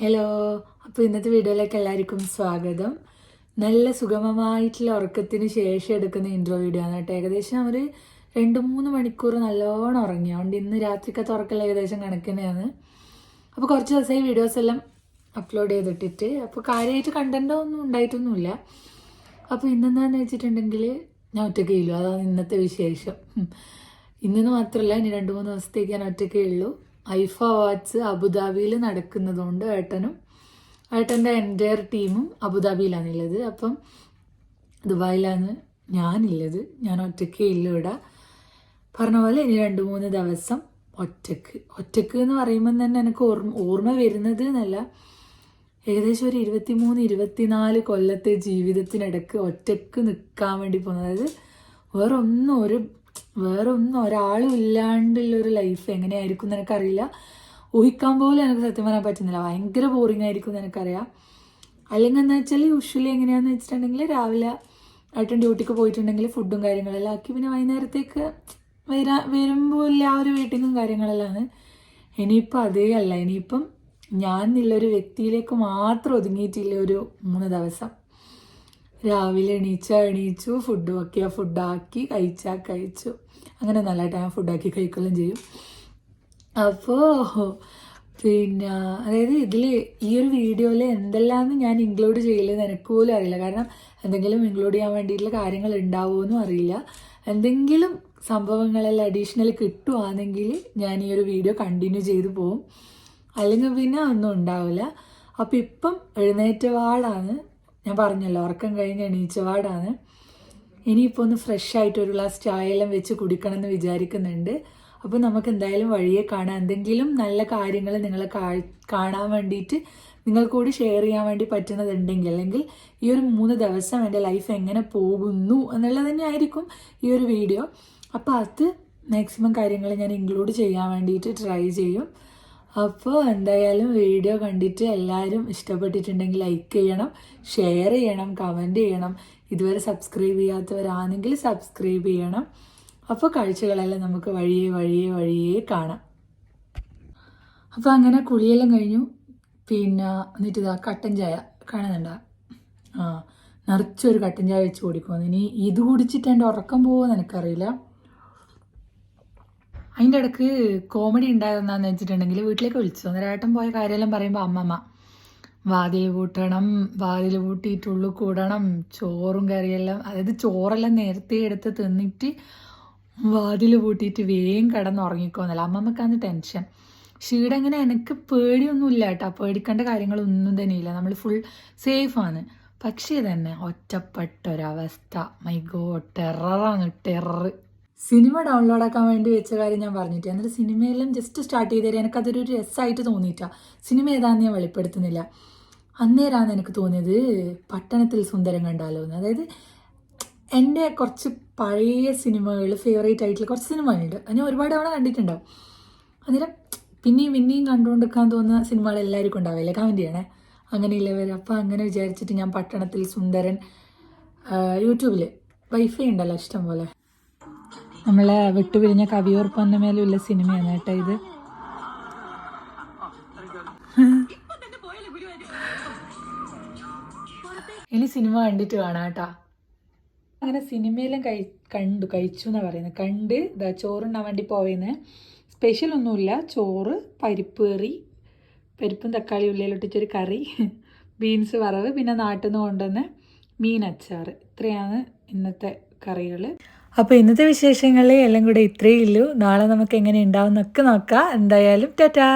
Hello അപ്പോൾ ഇന്നത്തെ വീഡിയോയിലേക്ക് എല്ലാവർക്കും സ്വാഗതം. നല്ല സുഗമമായിട്ടുള്ള ഉറക്കത്തിന് ശേഷം എടുക്കുന്ന ഇൻട്രോ വീഡിയോ ആണ് കേട്ടോ. ഏകദേശം ഒരു രണ്ട് മൂന്ന് മണിക്കൂർ നല്ലോണം ഉറങ്ങി. അതുകൊണ്ട് ഇന്ന് രാത്രിക്കത്തെ ഉറക്കല്ല ഏകദേശം കണക്കിനെയാണ് അപ്പോൾ കുറച്ച് ദിവസമായി വീഡിയോസ് എല്ലാം അപ്ലോഡ് ചെയ്തിട്ടിട്ട് അപ്പോൾ കാര്യമായിട്ട് കണ്ടന്റ് ഒന്നും ഉണ്ടായിട്ടൊന്നുമില്ല. അപ്പോൾ ഇന്നെന്താന്ന് വെച്ചിട്ടുണ്ടെങ്കിൽ ഞാൻ ഒറ്റയ്ക്കേ ഉള്ളൂ. അതാണ് ഇന്നത്തെ വിശേഷം. ഇന്നെന്ന് മാത്രമല്ല ഇനി രണ്ട് മൂന്ന് ദിവസത്തേക്ക് ഞാൻ ഒറ്റയ്ക്കേ ഉള്ളൂ. ഐഫ അവാർഡ്സ് അബുദാബിയിൽ നടക്കുന്നതുകൊണ്ട് ഏട്ടനും ഏട്ടന്റെ എന്റയർ ടീമും അബുദാബിയിലാണുള്ളത് അപ്പം ദുബായിലാണ് ഞാനുള്ളത്. ഞാൻ ഒറ്റയ്ക്കേ ഇല്ല ഇവിടെ. പറഞ്ഞ പോലെ ഇനി രണ്ട് മൂന്ന് ദിവസം ഒറ്റയ്ക്ക്. ഒറ്റയ്ക്ക് എന്ന് പറയുമ്പോൾ തന്നെ എനിക്ക് ഓർമ്മ ഓർമ്മ വരുന്നത് എന്നല്ല. ഏകദേശം ഒരു ഇരുപത്തി മൂന്ന് ഇരുപത്തിനാല് കൊല്ലത്തെ ജീവിതത്തിനിടക്ക് ഒറ്റയ്ക്ക് നിൽക്കാൻ വേണ്ടി പോകുന്നത്. അതായത് വേറൊന്നും ഒരു വേറെ ഒന്നും ഒരാളും ഇല്ലാണ്ടുള്ള ഒരു ലൈഫ് എങ്ങനെയായിരിക്കും എന്ന് എനിക്കറിയില്ല. ഊഹിക്കാൻ പോലും എനിക്ക് സത്യം പറയാൻ പറ്റുന്നില്ല. ഭയങ്കര ബോറിംഗ് ആയിരിക്കും എന്ന് എനിക്കറിയാം. അല്ലെങ്കിൽ എന്താ വെച്ചാൽ യൂഷ്വലി എങ്ങനെയാന്ന് വെച്ചിട്ടുണ്ടെങ്കിൽ രാവിലെ ഏട്ടൻ ഡ്യൂട്ടിക്ക് പോയിട്ടുണ്ടെങ്കിൽ ഫുഡും കാര്യങ്ങളെല്ലാം ആക്കി. പിന്നെ വൈകുന്നേരത്തേക്ക് വരാ വരുമ്പോൾ ആ ഒരു വെയിറ്റിങ്ങും കാര്യങ്ങളെല്ലാം ഇനിയിപ്പോൾ അതേ അല്ല. ഇനിയിപ്പം ഞാൻ എന്നുള്ളൊരു വ്യക്തിയിലേക്ക് മാത്രം ഒതുങ്ങിയിട്ടില്ല ഒരു മൂന്ന് ദിവസം. രാവിലെ എണീച്ച എണീച്ചു ഫുഡ് വെക്കുക ഫുഡാക്കി കഴിച്ചാൽ കഴിച്ചു അങ്ങനെ നല്ല ടൈം ഫുഡാക്കി കഴിക്കുകയും ചെയ്യും. അപ്പോൾ പിന്നെ അതായത് ഇതിൽ ഈ ഒരു വീഡിയോയിൽ എന്തെല്ലാമെന്ന് ഞാൻ ഇൻക്ലൂഡ് ചെയ്യില്ലെന്ന് എനിക്ക് പോലും അറിയില്ല. കാരണം എന്തെങ്കിലും ഇൻക്ലൂഡ് ചെയ്യാൻ വേണ്ടിയിട്ടുള്ള കാര്യങ്ങൾ ഉണ്ടാവുമെന്നും അറിയില്ല. എന്തെങ്കിലും സംഭവങ്ങളെല്ലാം അഡീഷണൽ കിട്ടുവാണെങ്കിൽ ഞാൻ ഈ ഒരു വീഡിയോ കണ്ടിന്യൂ ചെയ്തു പോകും അല്ലെങ്കിൽ പിന്നെ ഒന്നും ഉണ്ടാവില്ല. അപ്പം ഇപ്പം എഴുന്നേറ്റപാടാണ് ഞാൻ പറഞ്ഞല്ലോ ഉറക്കം കഴിഞ്ഞ് എണീച്ചപാടാണ്. ഇനിയിപ്പോൾ ഒന്ന് ഫ്രഷ് ആയിട്ട് ഒരു ഗ്ലാസ് ചായയെല്ലാം വെച്ച് കുടിക്കണം എന്ന് വിചാരിക്കുന്നുണ്ട്. അപ്പോൾ നമുക്ക് എന്തായാലും വഴിയെ കാണാം. എന്തെങ്കിലും നല്ല കാര്യങ്ങൾ നിങ്ങളെ കാണാൻ വേണ്ടിയിട്ട് നിങ്ങൾക്ക് കൂടി ഷെയർ ചെയ്യാൻ വേണ്ടി പറ്റുന്നതുണ്ടെങ്കിൽ അല്ലെങ്കിൽ ഈ ഒരു മൂന്ന് ദിവസം എന്റെ ലൈഫ് എങ്ങനെ പോകുന്നു എന്നുള്ളത് തന്നെ ആയിരിക്കും ഈ ഒരു വീഡിയോ അപ്പോൾ അത് മാക്സിമം കാര്യങ്ങൾ ഞാൻ ഇൻക്ലൂഡ് ചെയ്യാൻ വേണ്ടിയിട്ട് ട്രൈ ചെയ്യും. അപ്പോൾ എന്തായാലും വീഡിയോ കണ്ടിട്ട് എല്ലാവരും ഇഷ്ടപ്പെട്ടിട്ടുണ്ടെങ്കിൽ ലൈക്ക് ചെയ്യണം ഷെയർ ചെയ്യണം കമന്റ് ചെയ്യണം. ഇതുവരെ സബ്സ്ക്രൈബ് ചെയ്യാത്തവരാണെങ്കിൽ സബ്സ്ക്രൈബ് ചെയ്യണം. അപ്പോൾ കാഴ്ചകളെല്ലാം നമുക്ക് വഴിയെ വഴിയെ വഴിയെ കാണാം. അപ്പോൾ അങ്ങനെ കുളിയെല്ലാം കഴിഞ്ഞു. പിന്നെ എന്നിട്ട് ഇതാ കട്ടൻ ചായ കാണുന്നുണ്ടോ? ആ നിറച്ചൊരു കട്ടൻ ചായ വെച്ച് കുടിക്കുന്നു ഇനി ഇത് കുടിച്ചിട്ട് എന്റെ ഉറക്കം പോകുമെന്ന് എനിക്കറിയില്ല. അതിന്റെ ഇടയ്ക്ക് കോമഡി ഉണ്ടായതെന്നാന്ന് വെച്ചിട്ടുണ്ടെങ്കിൽ വീട്ടിലേക്ക് വിളിച്ചു. അന്നേരം പോയ കാര്യമെല്ലാം പറയുമ്പോൾ അമ്മമ്മ വാതിൽ പൂട്ടണം വാതിൽ പൂട്ടിയിട്ട് ഉള്ളിൽ കൂടണം ചോറും കറിയെല്ലാം അതായത് ചോറെല്ലാം നേരത്തെ എടുത്ത് തിന്നിട്ട് വാതിൽ പൂട്ടിയിട്ട് വേഗം കിടന്ന് ഉറങ്ങിക്കോന്നല്ല അമ്മമ്മക്കാന്ന് ടെൻഷൻ ഷീഡ് അങ്ങനെ എനിക്ക് പേടിയൊന്നുമില്ല കേട്ടോ. പേടിക്കേണ്ട കാര്യങ്ങളൊന്നും തന്നെയില്ല നമ്മൾ ഫുൾ സേഫാണ് പക്ഷേ തന്നെ ഒറ്റപ്പെട്ട ഒരവസ്ഥ മൈ ഗോ ടെററാണ് ടെറർ സിനിമ ഡൗൺലോഡ് ആക്കാൻ വേണ്ടി വെച്ച കാര്യം ഞാൻ പറഞ്ഞിട്ട് എന്നിട്ട് സിനിമയെല്ലാം ജസ്റ്റ് സ്റ്റാർട്ട് ചെയ്ത് തരാം എനിക്കതൊരു രസമായിട്ട് തോന്നിയിട്ടാ. സിനിമ ഏതാണെന്ന് ഞാൻ വെളിപ്പെടുത്തുന്നില്ല. അന്നേരാണ് എനിക്ക് തോന്നിയത് പട്ടണത്തിൽ സുന്ദരം കണ്ടാലോ എന്ന്. അതായത് എന്റെ കുറച്ച് പഴയ സിനിമകൾ ഫേവറേറ്റ് ആയിട്ടുള്ള കുറച്ച് സിനിമകളുണ്ട്. അത് ഞാൻ ഒരുപാട് തവണ കണ്ടിട്ടുണ്ടാവും. അന്നേരം പിന്നെയും പിന്നെയും കണ്ടുകൊണ്ടിരിക്കാൻ തോന്നുന്ന സിനിമകൾ എല്ലാവർക്കും ഉണ്ടാവില്ലേ? കമന്റ് ചെയ്യണേ. അങ്ങനെയുള്ളവർ അപ്പോൾ അങ്ങനെ വിചാരിച്ചിട്ട് ഞാൻ പട്ടണത്തിൽ സുന്ദരൻ യൂട്യൂബിൽ വൈഫൈ ഉണ്ടല്ലോ ഇഷ്ടം പോലെ നമ്മളെ വിട്ടുപിരിഞ്ഞ കവിയോർപ്പന്ന മേലുള്ള സിനിമയാണ് കേട്ടോ ഇത്. ഇനി സിനിമ കണ്ടിട്ട് കാണാം കേട്ടാ. അങ്ങനെ സിനിമയിലും കഴി കണ്ടു കഴിച്ചു എന്നാണ് പറയുന്നത്. കണ്ട് ഇതാ ചോറുണ്ണാൻ വേണ്ടി പോയെന്ന് സ്പെഷ്യൽ ഒന്നുമില്ല. ചോറ് പരിപ്പ് കറി പരിപ്പും തക്കാളി ഉള്ളിയിലൊട്ടിച്ചൊരു കറി ബീൻസ് വറവ് പിന്നെ നാട്ടിൽ നിന്ന് കൊണ്ടുവന്ന് മീൻ അച്ചാർ ഇത്രയാണ് ഇന്നത്തെ കറികൾ അപ്പോൾ ഇന്നത്തെ വിശേഷങ്ങളിൽ എല്ലാം കൂടെ ഇത്രയേ ഉള്ളൂ. നാളെ നമുക്ക് എങ്ങനെ ഉണ്ടാവും എന്നൊക്കെ നോക്കാം. എന്തായാലും ടാറ്റാ.